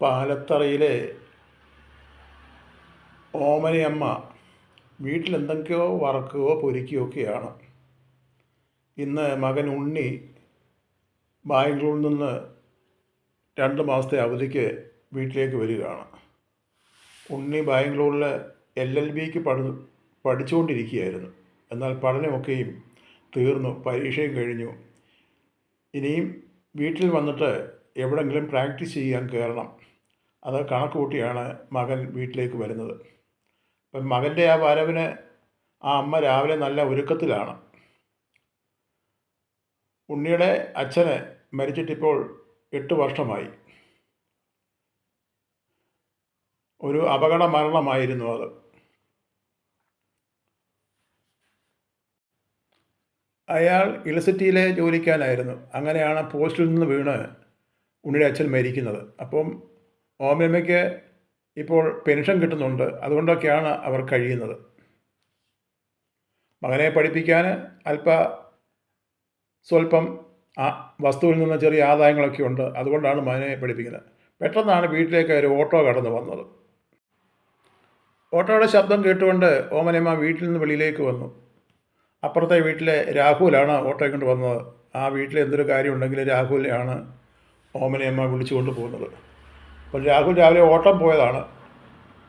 പാലത്തറയിലെ ഓമനയമ്മ വീട്ടിലെന്തൊക്കെയോ വറക്കുകയോ പൊരിക്കുകയോ ഒക്കെയാണ്. ഇന്ന് മകൻ ഉണ്ണി ബാംഗ്ലൂരിൽ നിന്ന് രണ്ട് മാസത്തെ അവധിക്ക് വീട്ടിലേക്ക് വരികയാണ്. ഉണ്ണി ബാംഗ്ലൂരിൽ എൽ എൽ ബിക്ക് പഠി പഠിച്ചുകൊണ്ടിരിക്കുകയായിരുന്നു. എന്നാൽ പഠനമൊക്കെയും തീർന്നു പരീക്ഷയും കഴിഞ്ഞു. ഇനിയും വീട്ടിൽ വന്നിട്ട് എവിടെങ്കിലും പ്രാക്ടീസ് ചെയ്യാൻ കയറണം. അത് കണക്ക് കൂട്ടിയാണ് മകൻ വീട്ടിലേക്ക് വരുന്നത്. അപ്പം മകന്റെ ആ വരവിന് ആ അമ്മ രാവിലെ നല്ല ഒരുക്കത്തിലാണ്. ഉണ്ണിയുടെ അച്ഛന് മരിച്ചിട്ടിപ്പോൾ എട്ട് വർഷമായി. ഒരു അപകട മരണമായിരുന്നു അത്. അയാൾ ഇലസിറ്റിയിലെ ജോലിക്കാനായിരുന്നു. അങ്ങനെയാണ് പോസ്റ്റിൽ നിന്ന് വീണ് ഉണ്ണിയുടെ അച്ഛൻ മരിക്കുന്നത്. അപ്പം ഓമയമ്മയ്ക്ക് ഇപ്പോൾ പെൻഷൻ കിട്ടുന്നുണ്ട്. അതുകൊണ്ടൊക്കെയാണ് അവർ കഴിയുന്നത്. മകനെ പഠിപ്പിക്കാൻ അല്പ സ്വല്പം ആ വസ്തുവിൽ നിന്ന് ചെറിയ ആദായങ്ങളൊക്കെ ഉണ്ട്. അതുകൊണ്ടാണ് മകനെ പഠിപ്പിക്കുന്നത്. പെട്ടെന്നാണ് വീട്ടിലേക്ക് ഒരു ഓട്ടോ കടന്നു വന്നത്. ഓട്ടോയുടെ ശബ്ദം കേട്ടുകൊണ്ട് ഓമനമ്മ വീട്ടിൽ നിന്ന് വെളിയിലേക്ക് വന്നു. അപ്പുറത്തെ വീട്ടിലെ രാഹുലാണ് ഓട്ടോയെ കൊണ്ട് വന്നത്. ആ വീട്ടിൽ എന്തൊരു കാര്യമുണ്ടെങ്കിൽ രാഹുലിനെയാണ് ഓമനയമ്മ വിളിച്ചുകൊണ്ട് പോകുന്നത്. അപ്പോൾ രാഹുൽ രാവിലെ ഓട്ടം പോയതാണ്.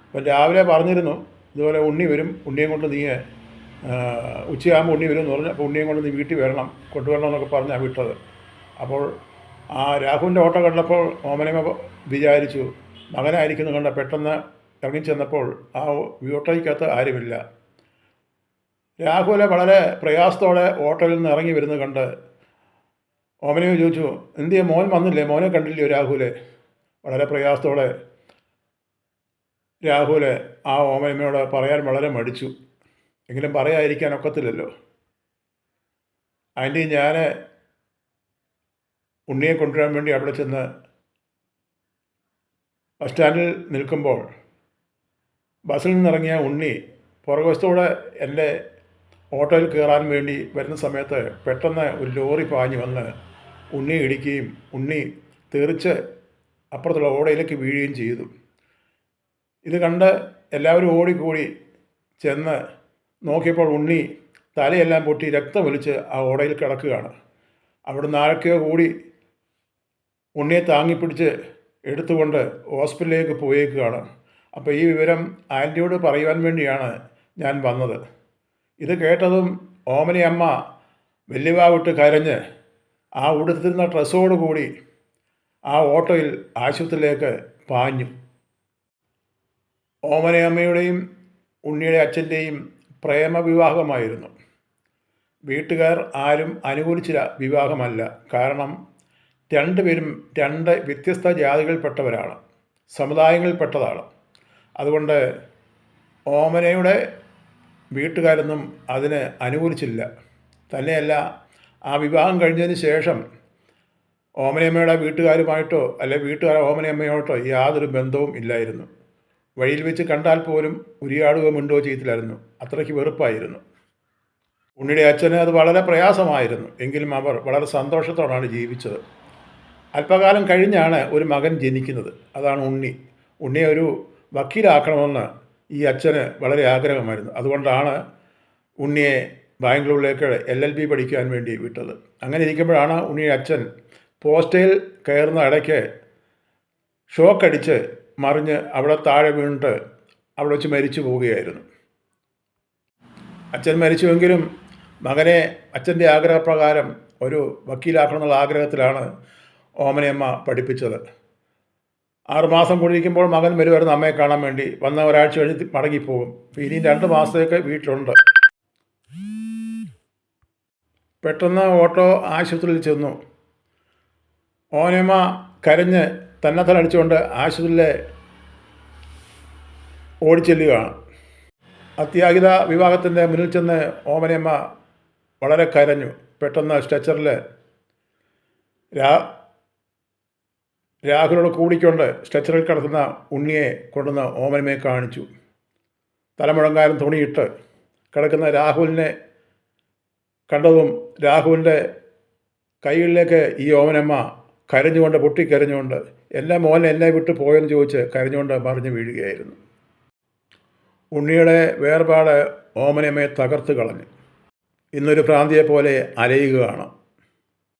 അപ്പം രാവിലെ പറഞ്ഞിരുന്നു ഇതുപോലെ ഉണ്ണി വരും ഉണ്ണിയെ കൊണ്ട് നീ ഉച്ചയാകുമ്പോൾ ഉണ്ണി വരും എന്ന് പറഞ്ഞു. അപ്പോൾ ഉണ്ണിയെ കൊണ്ട് നീ വീട്ടിൽ വരണം കൊണ്ടുവരണം എന്നൊക്കെ പറഞ്ഞാണ് വിട്ടത്. അപ്പോൾ ആ രാഹുലിന്റെ ഓട്ടം കണ്ടപ്പോൾ ഓമനമ്മ വിചാരിച്ചു മകനായിരിക്കുന്നു കണ്ട പെട്ടെന്ന് ഇറങ്ങിച്ചെന്നപ്പോൾ ആ ഓട്ടോയ്ക്കകത്ത് ആരുമില്ല. രാഹുലെ വളരെ പ്രയാസത്തോടെ ഓട്ടോയിൽ നിന്ന് ഇറങ്ങി വരുന്നത് കണ്ട് ഓമനയോ ചോദിച്ചു എന്തിയെ മോൻ വന്നില്ലേ? മോനെ കണ്ടില്ലയോ രാഹുലെ? വളരെ പ്രയാസത്തോടെ രാഹുൽ ആ ഓമയമ്മയോട് പറയാൻ വളരെ മടിച്ചു. എങ്കിലും പറയാതിരിക്കാൻ ഒക്കത്തില്ലല്ലോ. ആന്റി ഞാൻ ഉണ്ണിയെ കൊണ്ടുവരാൻ വേണ്ടി അവിടെ ചെന്ന് ബസ് സ്റ്റാൻഡിൽ നിൽക്കുമ്പോൾ ബസ്സിൽ നിന്നിറങ്ങിയ ഉണ്ണി പുറകുവശത്തോടെ എന്റെ ഓട്ടോയിൽ കയറാൻ വേണ്ടി വരുന്ന സമയത്ത് പെട്ടെന്ന് ഒരു ലോറി പാഞ്ഞു വന്ന് ഉണ്ണി ഇടിക്കുകയും ഉണ്ണി തെറിച്ച് അപ്പുറത്തുള്ള ഓടയിലേക്ക് വീഴുകയും ചെയ്തു. ഇത് കണ്ട് എല്ലാവരും ഓടിക്കൂടി ചെന്ന് നോക്കിയപ്പോൾ ഉണ്ണി തലയെല്ലാം പൊട്ടി രക്തം വലിച്ച് ആ ഓടയിൽ കിടക്കുകയാണ്. അവിടുന്ന് ആരൊക്കെയോ കൂടി ഉണ്ണിയെ താങ്ങിപ്പിടിച്ച് എടുത്തുകൊണ്ട് ഹോസ്പിറ്റലിലേക്ക് പോയേക്കുകയാണ്. അപ്പോൾ ഈ വിവരം ആന്റിയോട് പറയുവാൻ വേണ്ടിയാണ് ഞാൻ വന്നത്. ഇത് കേട്ടതും ഓമനയമ്മ വെല്ലുവാവിട്ട് കരഞ്ഞ് ആ ഉടുത്തിരുന്ന ഡ്രസ്സോട് കൂടി ആ ഓട്ടോയിൽ ആശുപത്രിയിലേക്ക് പാഞ്ഞു. ഓമനയമ്മയുടെയും ഉണ്ണിയുടെ അച്ഛന്റെയും പ്രേമവിവാഹമായിരുന്നു. വീട്ടുകാർ ആരും അനുകൂലിച്ചില്ല വിവാഹമല്ല. കാരണം രണ്ടുപേരും രണ്ട് വ്യത്യസ്ത ജാതികളിൽപ്പെട്ടവരാണ് സമുദായങ്ങളിൽപ്പെട്ടതാണ്. അതുകൊണ്ട് ഓമനയുടെ വീട്ടുകാരൊന്നും അതിന് അനുകൂലിച്ചില്ല. തന്നെയല്ല ആ വിവാഹം കഴിഞ്ഞതിന് ശേഷം ഓമനയമ്മയുടെ വീട്ടുകാരുമായിട്ടോ അല്ലെ വീട്ടുകാർ ഓമനയമ്മയോട്ടോ യാതൊരു ബന്ധവും ഇല്ലായിരുന്നു. വഴിയിൽ വെച്ച് കണ്ടാൽ പോലും ഉരിയാടുകയോ മിണ്ടോ ചെയ്തില്ലായിരുന്നു. അത്രയ്ക്ക് വെറുപ്പായിരുന്നു. ഉണ്ണിയുടെ അച്ഛന് അത് വളരെ പ്രയാസമായിരുന്നു. എങ്കിലും അവർ വളരെ സന്തോഷത്തോടാണ് ജീവിച്ചത്. അല്പകാലം കഴിഞ്ഞാണ് ഒരു മകൻ ജനിക്കുന്നത്. അതാണ് ഉണ്ണി. ഉണ്ണിയെ ഒരു വക്കീലാക്കണമെന്ന് ഈ അച്ഛന് വളരെ ആഗ്രഹമായിരുന്നു. അതുകൊണ്ടാണ് ഉണ്ണിയെ ബാംഗ്ലൂരിലേക്ക് എൽ എൽ ബി പഠിക്കാൻ വേണ്ടി വിട്ടത്. അങ്ങനെ ഇരിക്കുമ്പോഴാണ് ഉണ്ണിയുടെ അച്ഛൻ പോസ്റ്റയിൽ കയറുന്ന ഇടയ്ക്ക് ഷോക്കടിച്ച് മറിഞ്ഞ് അവിടെ താഴെ വീണിട്ട് അവിടെ വെച്ച് മരിച്ചു പോവുകയായിരുന്നു. അച്ഛൻ മരിച്ചുവെങ്കിലും മകനെ അച്ഛന്റെ ആഗ്രഹപ്രകാരം ഒരു വക്കീലാക്കണമെന്നുള്ള ആഗ്രഹത്തിലാണ് ഓമനയമ്മ പഠിപ്പിച്ചത്. ആറുമാസം കൂടിയിരിക്കുമ്പോൾ മകൻ വരുമായിരുന്നു അമ്മയെ കാണാൻ വേണ്ടി. വന്ന ഒരാഴ്ച കഴിഞ്ഞ് മടങ്ങിപ്പോകും. ഇനിയും രണ്ട് മാസത്തേക്ക് വീട്ടിലുണ്ട്. പെട്ടെന്ന് ഓട്ടോ ആശുപത്രിയിൽ ചെന്നു. ഓനമ്മ കരഞ്ഞ് തന്നത്തലടിച്ചുകൊണ്ട് ആശുപത്രിയിലെ ഓടിച്ചെല്ലുകയാണ്. അത്യാഹിത വിഭാഗത്തിന്റെ മുന്നിൽ ചെന്ന് ഓമനയമ്മ വളരെ കരഞ്ഞു. പെട്ടെന്ന് സ്ട്രെച്ചറിൽ രാ രാഹുലോട് കൂടിക്കൊണ്ട് സ്ട്രെച്ചറിൽ കിടക്കുന്ന ഉണ്ണിയെ കൊണ്ടുവന്ന് ഓമനമ്മയെ കാണിച്ചു. തലമുഴങ്കാരം തുണിയിട്ട് കിടക്കുന്ന രാഹുലിനെ കണ്ടതും രാഹുലിന്റെ കൈകളിലേക്ക് ഈ ഓമനമ്മ കരഞ്ഞുകൊണ്ട് പൊട്ടിക്കരഞ്ഞുകൊണ്ട് എല്ലാ മോൻ എന്നെ വിട്ട് പോയെന്ന് ചോദിച്ച് കരഞ്ഞുകൊണ്ട് മറിഞ്ഞു വീഴുകയായിരുന്നു. ഉണ്ണിയുടെ വേർപാട് ഓമനമ്മയെ തകർത്ത് കളഞ്ഞു. ഇന്നൊരു ഭ്രാന്തിയെ പോലെ അലയുകയാണ്.